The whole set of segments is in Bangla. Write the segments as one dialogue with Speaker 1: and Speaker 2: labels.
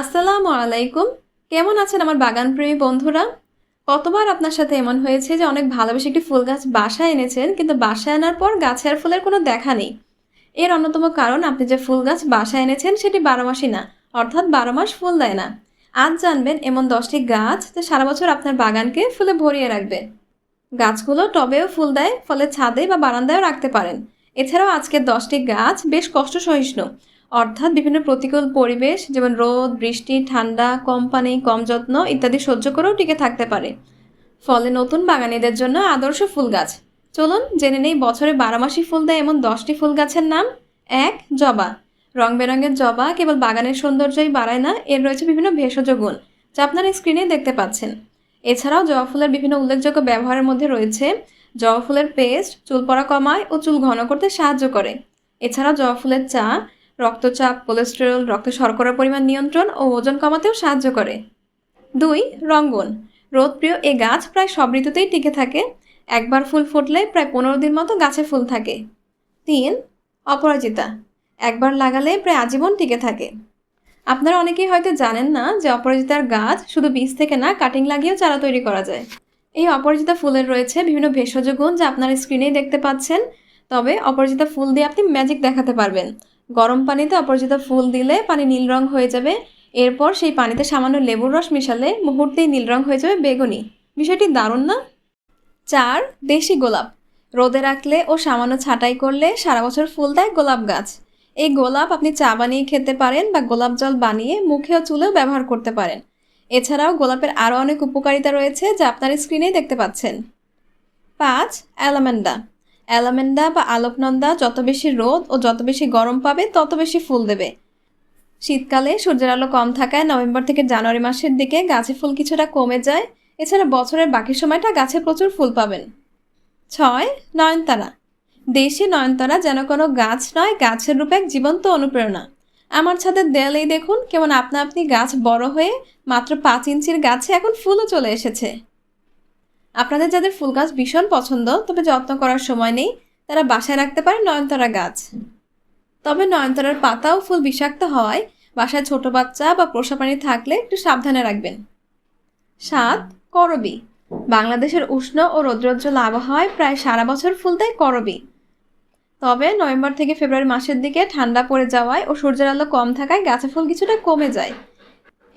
Speaker 1: আসসালামু আলাইকুম। কেমন আছেন আমার বাগান প্রেমী বন্ধুরা? কতবার আপনার সাথে এমন হয়েছে যে অনেক ভালোবেসে একটি ফুল গাছ বাসায় এনেছেন, কিন্তু বাসায় আনার পর গাছের ফুলের কোনো দেখা নেই। এর অন্যতম কারণ, আপনি যে ফুল গাছ বাসায় এনেছেন সেটি বারো মাসই না, অর্থাৎ বারো মাস ফুল দেয় না। আজ জানবেন এমন দশটি গাছ যে সারা বছর আপনার বাগানকে ফুলে ভরিয়ে রাখবে। গাছগুলো টবেও ফুল দেয়, ফলে ছাদে বা বারান্দায়ও রাখতে পারেন। এছাড়াও আজকের দশটি গাছ বেশ কষ্ট সহিষ্ণু অর্থাৎ বিভিন্ন প্রতিকূল পরিবেশ, যেমন রোদ, বৃষ্টি, ঠান্ডা, কম পানি, কম যত্ন ইত্যাদি সহ্য করেও টিকে থাকতে পারে। ফলে নতুন বাগানীদের জন্য আদর্শ ফুল গাছ। চলুন জেনে নেই বছরে বারো মাসি ফুল দেয় এমন দশটি ফুল গাছের নাম। এক, জবা। রং বেরঙের জবা কেবল বাগানের সৌন্দর্যই বাড়ায় না, এর রয়েছে বিভিন্ন ভেষজ গুণ, যা আপনারা স্ক্রিনে দেখতে পাচ্ছেন। এছাড়াও জবা ফুলের বিভিন্ন উল্লেখযোগ্য ব্যবহারের মধ্যে রয়েছে জবা ফুলের পেস্ট, চুল পড়া কমায় ও চুল ঘন করতে সাহায্য করে। এছাড়াও জবা ফুলের চা রক্তচাপ, কোলেস্টেরল, রক্তে শর্করার পরিমাণ নিয়ন্ত্রণ ও ওজন কমাতেও সাহায্য করে। দুই, রঙ্গন। রোদপ্রিয় এ গাছ প্রায় সব ঋতুতেই টিকে থাকে। একবার ফুল ফুটলে প্রায় পনেরো দিন মতো গাছে ফুল থাকে। তিন, অপরাজিতা। একবার লাগালে প্রায় আজীবন টিকে থাকে। আপনারা অনেকেই হয়তো জানেন না যে অপরাজিতার গাছ শুধু বীজ থেকে না, কাটিং লাগিয়েও চারা তৈরি করা যায়। এই অপরাজিতা ফুলের রয়েছে বিভিন্ন ভেষজ গুণ যা আপনারা স্ক্রিনেই দেখতে পাচ্ছেন। তবে অপরাজিতা ফুল দিয়ে আপনি ম্যাজিক দেখাতে পারবেন। গরম পানিতে অপরাজিতা ফুল দিলে পানি নীল রং হয়ে যাবে। এরপর সেই পানিতে সামান্য লেবুর রস মিশালে মুহূর্তেই নীল রং হয়ে যাবে বেগুনি। বিষয়টি দারুণ না? চার, দেশি গোলাপ। রোদে রাখলে ও সামান্য ছাঁটাই করলে সারা বছর ফুল দেয় গোলাপ গাছ। এই গোলাপ আপনি চা বানিয়ে খেতে পারেন বা গোলাপ জল বানিয়ে মুখে ও চুলেও ব্যবহার করতে পারেন। এছাড়াও গোলাপের আরও অনেক উপকারিতা রয়েছে যা আপনার স্ক্রিনেই দেখতে পাচ্ছেন। পাঁচ, অ্যালামেন্ডা। অ্যালামেন্ডা বা আলোকনন্দা যত বেশি রোদ ও যত বেশি গরম পাবে, তত বেশি ফুল দেবে। শীতকালে সূর্যের আলো কম থাকায় নভেম্বর থেকে জানুয়ারি মাসের দিকে গাছে ফুল কিছুটা কমে যায়। এছাড়া বছরের বাকি সময়টা গাছে প্রচুর ফুল পাবেন। ছয়, নয়নতারা। দেশি নয়নতারা যেন কোনো গাছ নয়, গাছের রূপে এক জীবন্ত অনুপ্রেরণা। আমার ছাদের দেয়ালেই দেখুন, কেমন আপনা আপনি গাছ বড় হয়ে মাত্র পাঁচ ইঞ্চির গাছে এখন ফুলও চলে এসেছে। আপনাদের যাদের ফুল গাছ ভীষণ পছন্দ, তবে যত্ন করার সময় নেই, তারা বাসায় রাখতে পারে নয়নতারা গাছ। তবে নয়নতারার পাতা ও ফুল বিষাক্ত হওয়ায় বাসায় ছোট বাচ্চা বা পোষা প্রাণী থাকলে একটু সাবধানে রাখবেন। সাত, করবি। বাংলাদেশের উষ্ণ ও রৌদ্রোজ্জ্বল আবহাওয়ায় প্রায় সারা বছর ফুল দেয় করবি। তবে নভেম্বর থেকে ফেব্রুয়ারি মাসের দিকে ঠান্ডা পড়ে যাওয়ায় ও সূর্যের আলো কম থাকায় গাছে ফুল কিছুটা কমে যায়।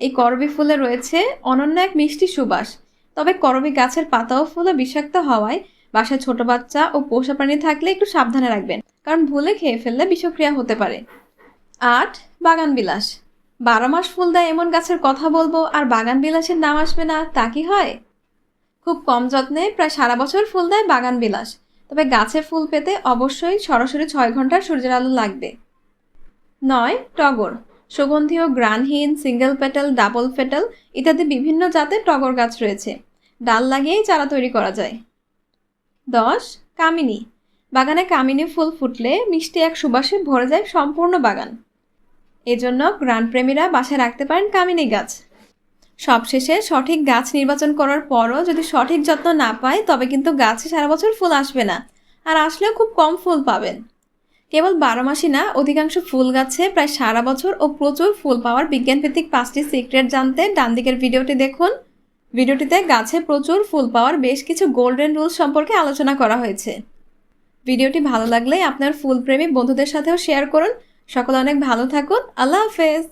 Speaker 1: এই করবি ফুলে রয়েছে অনন্য এক মিষ্টি সুবাস তবে করবি গাছের পাতা ও ফুলও বিষাক্ত হওয়ায় বাসায় ছোট বাচ্চা ও পোষা প্রাণী থাকলে একটু সাবধানে রাখবেন, কারণ ভুলে খেয়ে ফেললে বিষক্রিয়া হতে পারে। আট, বাগান বিলাস। বারো মাস ফুল দেয় এমন গাছের কথা বলব, আর বাগান বিলাসের নাম আসবে না, তা কি হয়? খুব কম যত্নে প্রায় সারা বছর ফুল দেয় বাগান বিলাস, তবে গাছে ফুল পেতে অবশ্যই সরাসরি ছয় ঘণ্টার সূর্যের আলো লাগবে। নয়, টগর। সুগন্ধি ও গ্রানহীন সিঙ্গেল পেটাল ডাবল পেটাল ইত্যাদি বিভিন্ন জাতের টগর গাছ রয়েছে। ডাল লাগিয়েই চারা তৈরি করা যায়। দশ, কামিনী। বাগানে কামিনী ফুল ফুটলে মিষ্টি এক সুবাসে ভরে যায় সম্পূর্ণ বাগান। এজন্য গ্রানপ্রেমীরা বাসায় রাখতে পারেন কামিনী গাছ। সবশেষে সঠিক গাছ নির্বাচন করার পরও যদি সঠিক যত্ন না পায়, তবে কিন্তু গাছে সারা বছর ফুল আসবে না। আর আসলেও খুব কম ফুল পাবেন। কেবল বারো মাসই না, অধিকাংশ ফুল গাছে প্রায় সারা বছর ও প্রচুর ফুল পাওয়ার বিজ্ঞানভিত্তিক পাঁচটি সিক্রেট জানতে ডান দিকের ভিডিওটি দেখুন। ভিডিওটিতে গাছে প্রচুর ফুল পাওয়ার বেশ কিছু গোল্ডেন রুলস সম্পর্কে আলোচনা করা হয়েছে। ভিডিওটি ভালো লাগলে আপনার ফুলপ্রেমী বন্ধুদের সাথেও শেয়ার করুন। সকলে অনেক ভালো থাকুন। আল্লাহ হাফেজ।